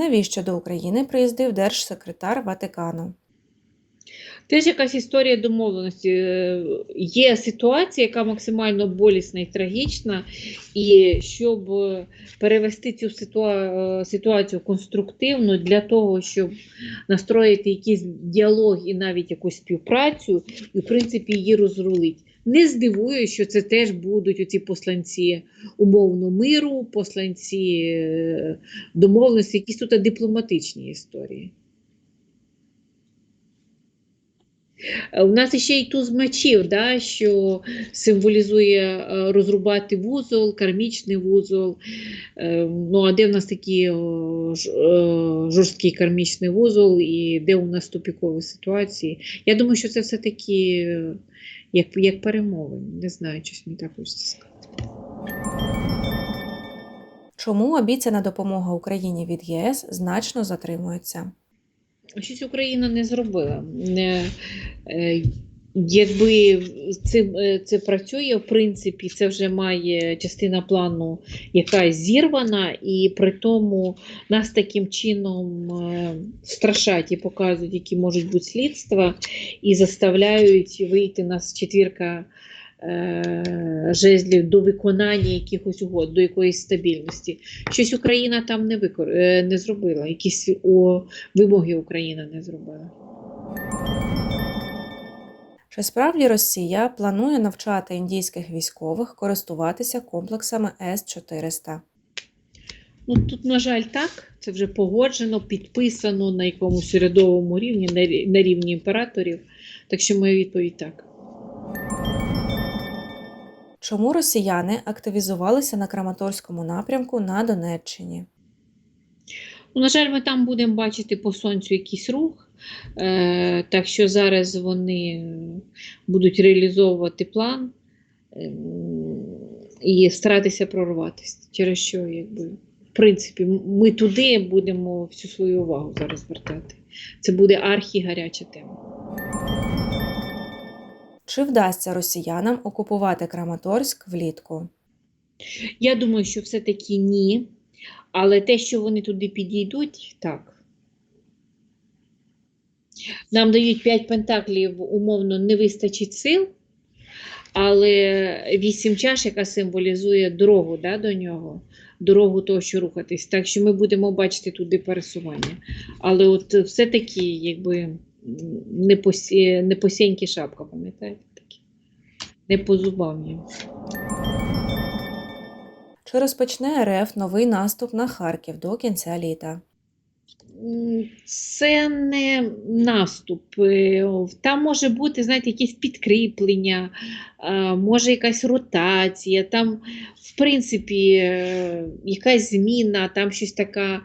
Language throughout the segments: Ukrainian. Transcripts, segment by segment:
Навіщо до України приїздив держсекретар Ватикану? Теж якась історія домовленості. Е, Є ситуація, яка максимально болісна і трагічна, і щоб перевести цю е, ситуацію конструктивно для того, щоб настроїти якийсь діалог і навіть якусь співпрацю, і в принципі її розрулить. Не здивує, що це теж будуть оці посланці умовно миру, посланці е, домовленості, якісь тут дипломатичні історії. Е, У нас ще й туз мечів, да, що символізує е, розрубати вузол, кармічний вузол. Ну, а де в нас такий жорсткий кармічний вузол, і де у нас тупікові ситуації? Я думаю, що це все-таки як, як перемовини. Не знаю, чи мені так хочеться сказати. Чому обіцяна допомога Україні від ЄС значно затримується? Щось Україна не зробила. Не, е, якби це, це працює, в принципі, це вже має частина плану, яка зірвана, і при тому нас таким чином е, страшать і показують, які можуть бути слідства, і заставляють вийти нас четвірка. е, Жезлів до виконання якихось угод, до якоїсь стабільності. Щось Україна там не викор... е, не зробила, якісь о, вимоги Україна не зробила. Чи справді Росія планує навчати індійських військових користуватися комплексами С-400? Ну тут, на жаль, так. Це вже погоджено, підписано на якомусь урядовому рівні, на на рівні імператорів. Так що моя відповідь так. Чому росіяни активізувалися на Краматорському напрямку на Донеччині? Ну, на жаль, ми там будемо бачити по сонцю якийсь рух. Е, так що зараз вони будуть реалізовувати план е, і старатися прорватися. Через що, якби, в принципі, ми туди будемо всю свою увагу зараз звертати. Це буде архі-гаряча тема. Чи вдасться росіянам окупувати Краматорськ влітку? Я думаю, що все-таки ні. Але те, що вони туди підійдуть, так. Нам дають 5 пентаклів, умовно, не вистачить сил, але 8 чаш, яка символізує дорогу да, до нього, дорогу того, що рухатись. Так що ми будемо бачити туди пересування. Але от все-таки, якби не, посі... не посіньки шапка, пам'ятаєте? Не по зубам їм. Чи розпочне РФ новий наступ на Харків до кінця літа? Це не наступ. Е, Там може бути, знаєте, якесь підкріплення, може якась ротація, там, в принципі, е, якась зміна, там щось така,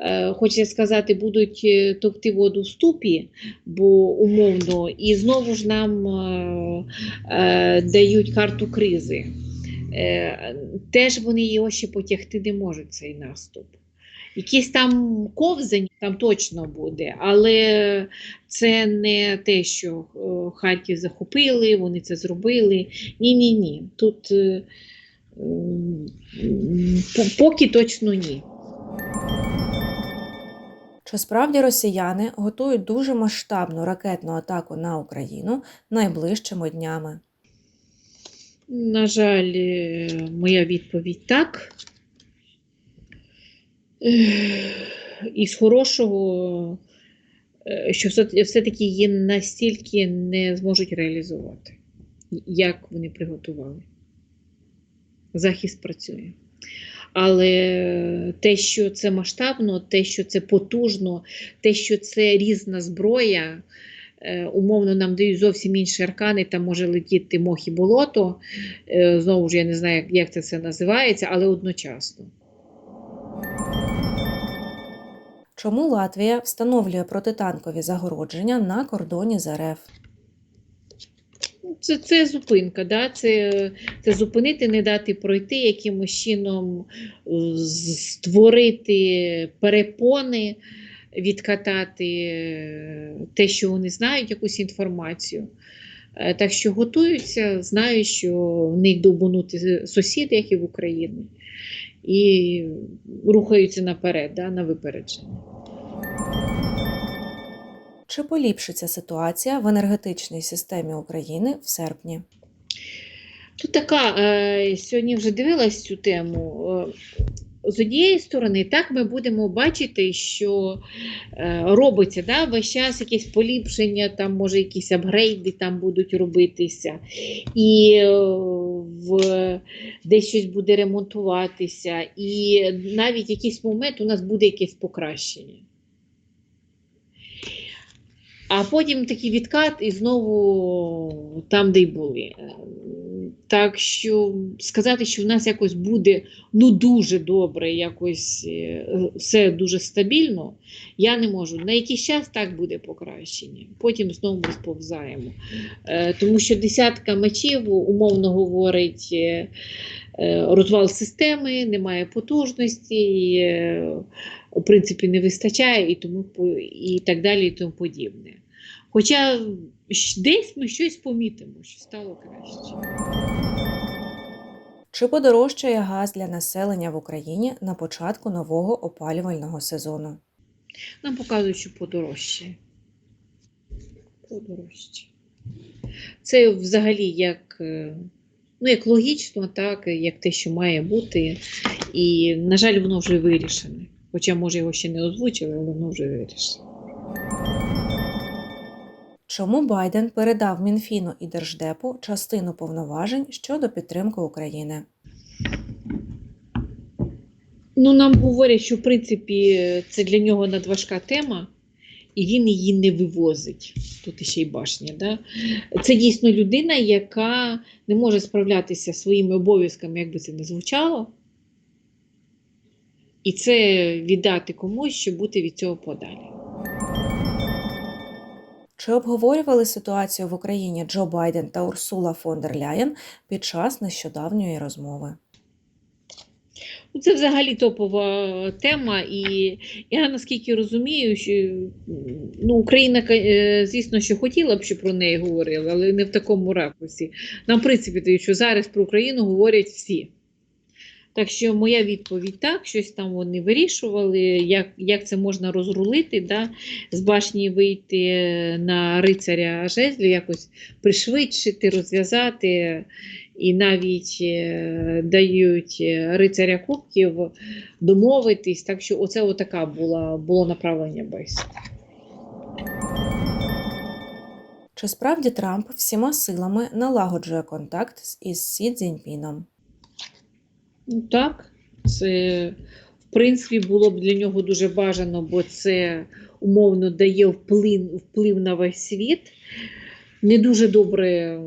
е, хочеться сказати, будуть товкти воду в ступі, бо умовно, і знову ж нам дають карту кризи. Е, Теж вони його ще потягти не можуть, цей наступ. Якісь там ковзань там точно буде, але це не те, що е, Харків захопили, вони це зробили. Ні-ні ні. Тут е, поки точно ні. Чи справді росіяни готують дуже масштабну ракетну атаку на Україну найближчими днями? На жаль, е, моя відповідь так. І з хорошого, е, що все- все-таки її настільки не зможуть реалізувати, як вони приготували. Захист працює. Але те, що це масштабно, те, що це потужно, те, що це різна зброя, е, умовно нам дають зовсім інші аркани, там може летіти мох і болото. Е, Знову ж я не знаю, як, це все називається, але одночасно. Чому Латвія встановлює протитанкові загородження на кордоні з РФ? Це, це зупинка, да? це, це зупинити, не дати пройти, якимось чином е, створити перепони, відкатати е, те, що вони знають, якусь інформацію. Е, Так що готуються, знають, що в них довбанути сусіди, як і в Україні. і рухаються наперед, да, на випередження. Чи поліпшиться ситуація в енергетичній системі України в серпні? Тут така, е, сьогодні вже дивилась цю тему. З однієї сторони, так ми будемо бачити, що е, робиться да, весь час якесь поліпшення, там, може, якісь апгрейди там будуть робитися, і е, в, десь щось буде ремонтуватися, і навіть якийсь момент у нас буде якесь покращення. А потім такий відкат і знову там, де й були. Так що сказати, що в нас якось буде ну дуже добре, якось е, все дуже стабільно, я не можу. На якийсь час так буде покращення, потім знову ми сповзаємо. Е, Тому що десятка мечів, умовно говорить, е, розвал системи, немає потужності, в принципі, не вистачає і, тому, і так далі, і тому подібне. Хоча десь ми щось помітимо, що стало краще. Чи подорожчає газ для населення в Україні на початку нового опалювального сезону? Нам показують, що подорожче. Подорожче. Це взагалі як, е, ну, як логічно, так, як те, що має бути. І, на жаль, воно вже вирішене. Хоча, може, його ще не озвучили, але воно вже вирішено. Чому Байден передав Мінфіну і Держдепу частину повноважень щодо підтримки України? Ну, нам говорять, що в принципі це для нього надважка тема, і він її не вивозить. Тут ще й башня. Да? Це дійсно людина, яка не може справлятися своїми обов'язками, як би це не звучало. І це віддати комусь, щоб бути від цього подалі. Чи обговорювали ситуацію в Україні Джо Байден та Урсула фон дер Ляєн під час нещодавньої розмови? Ну, Це взагалі топова тема, і я наскільки розумію, що ну, Україна, е, звісно, що хотіла б, щоб про неї говорили, але не в такому ракурсі. Нам, в принципі, що зараз про Україну говорять всі. Так що моя відповідь так, щось там вони вирішували, як, як це можна розрулити, да? з башні вийти на рицаря жезлів, якось пришвидшити, розв'язати. І навіть е, дають е, рицаря кубків домовитись. Так що оце отака була, було направлення бесіди. Чи справді Трамп всіма силами налагоджує контакт із Сі Цзіньпіном? Ну так, це в принципі було б для нього дуже бажано, бо це умовно дає вплив, вплив на весь світ. Не дуже добре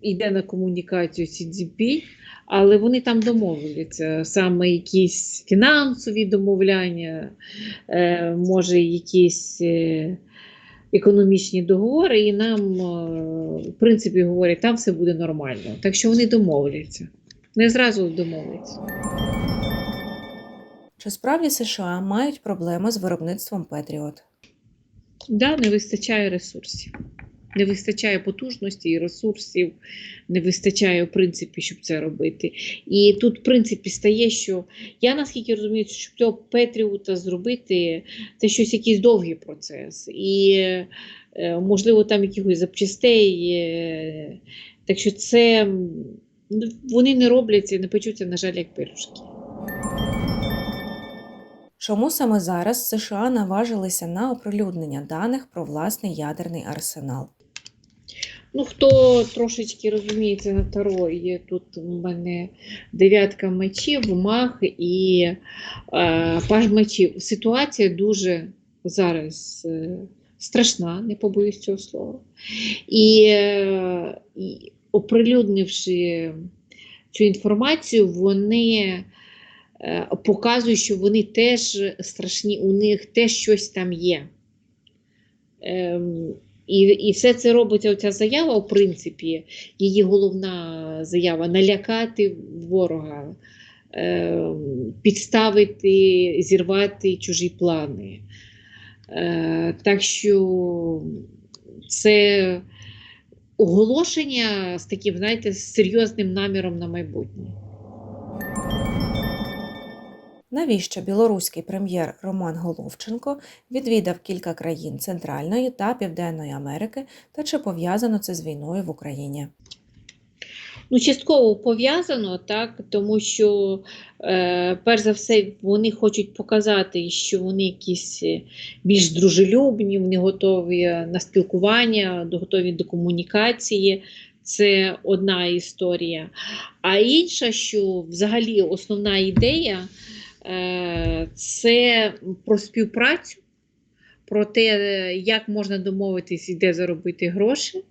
йде на комунікацію Цзіньпінь, але вони там домовляться. Саме якісь фінансові домовляння, е, може, якісь. е, Економічні договори, і нам, е, в принципі, говорять, там все буде нормально. Так що вони домовляться. Не зразу домовляться. Чи справді США мають проблеми з виробництвом Петріот? Да, не вистачає ресурсів. Не вистачає потужності і ресурсів, не вистачає, в принципі, щоб це робити. І тут, в принципі, стає, що я наскільки розумію, щоб цього Петріута зробити, це щось якийсь довгий процес. І, е, можливо, там якихось запчастей. Так що це вони не робляться і не печуться, на жаль, як пирожки. Чому саме зараз США наважилися на оприлюднення даних про власний ядерний арсенал? Ну, хто трошечки розуміється на таро, є тут у мене дев'ятка мечів, мах і е, паж мечів. Ситуація дуже зараз е, страшна, не побоюсь цього слова. І, е, і оприлюднивши цю інформацію, вони е, показують, що вони теж страшні, у них теж щось там є. Ем, і, і все це робиться, оця заява, в принципі, її головна заява налякати ворога, е, підставити, зірвати чужі плани. Е, так що це оголошення з таким, знаєте, з серйозним наміром на майбутнє. Навіщо білоруський прем'єр Роман Головченко відвідав кілька країн Центральної та Південної Америки та чи пов'язано це з війною в Україні? Ну, частково пов'язано, так, тому що, е, перш за все, вони хочуть показати, що вони якісь е, більш дружелюбні, вони готові на спілкування, готові до комунікації. Це одна історія. А інша, що взагалі основна ідея е, це про співпрацю, про те, як можна домовитись і де заробити гроші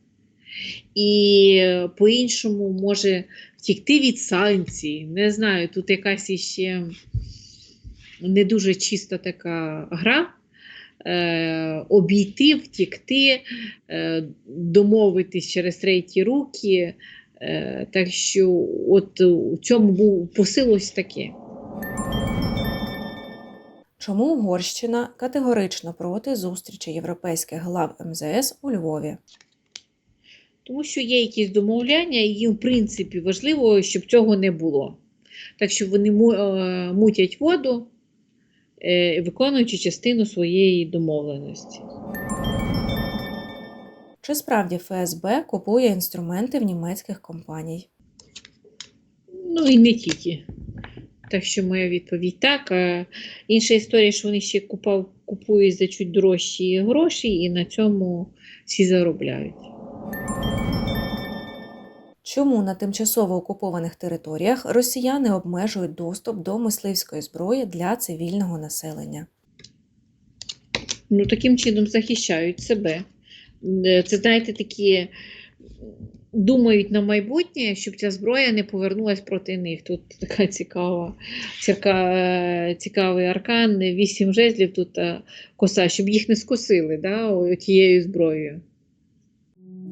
і е, по-іншому може втікти від санкцій. Не знаю, тут якась іще не дуже чиста така гра. Е, обійти, втікти, е, домовитись через треті руки. Так що от у цьому був посил ось таке. Чому Угорщина категорично проти зустрічі європейських глав МЗС у Львові? Тому що є якісь домовляння, і їм, в принципі, важливо, щоб цього не було. Так що вони е, мутять воду, е, виконуючи частину своєї домовленості. Чи справді ФСБ купує інструменти в німецьких компаній? Ну і не тільки. Так що моя відповідь так. А інша історія, що вони ще купав, купують за чуть дорожчі гроші, і на цьому всі заробляють. Чому на тимчасово окупованих територіях росіяни обмежують доступ до мисливської зброї для цивільного населення? ну, таким чином захищають себе. Е, Це, знаєте, такі думають на майбутнє, щоб ця зброя не повернулась проти них. Тут така цікава, ціка, е, цікавий аркан, вісім жезлів тут е, коса, щоб їх не скосили да, тією зброєю.